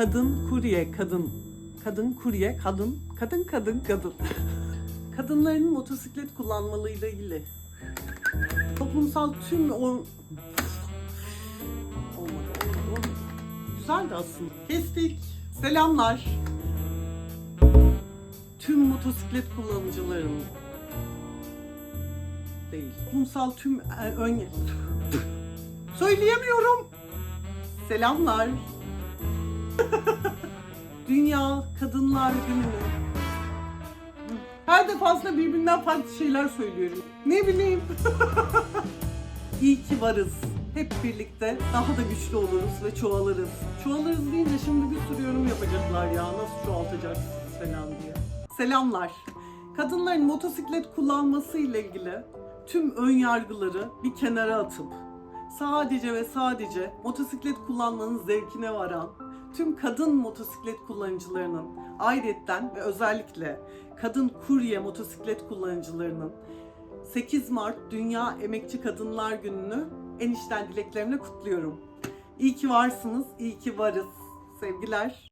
Kadın kurye, kadın. Kadın kurye, kadın. Kadın, kadın, kadın. Kadınların motosiklet kullanmalarıyla ilgili. Toplumsal tüm o... Olmadı, olmadı, olmadı. Güzeldi aslında. Kestik. Selamlar. Tüm motosiklet kullanıcıların değil. Toplumsal tüm e, ön... Söyleyemiyorum. Selamlar. Dünya Kadınlar Günü'nü. Her defasında birbirinden farklı şeyler söylüyorum. Ne bileyim. İyi ki varız. Hep birlikte daha da güçlü oluruz ve çoğalırız. Çoğalırız deyince şimdi bir sürü yorum yapacaklar ya. Nasıl çoğaltacaksınız falan diye. Selamlar. Kadınların motosiklet kullanması ile ilgili tüm ön yargıları bir kenara atıp sadece ve sadece motosiklet kullanmanın zevkine varan tüm kadın motosiklet kullanıcılarının ayrıyetten ve özellikle kadın kurye motosiklet kullanıcılarının 8 Mart Dünya Emekçi Kadınlar Günü'nü en içten dileklerimle kutluyorum. İyi ki varsınız, iyi ki varız. Sevgiler.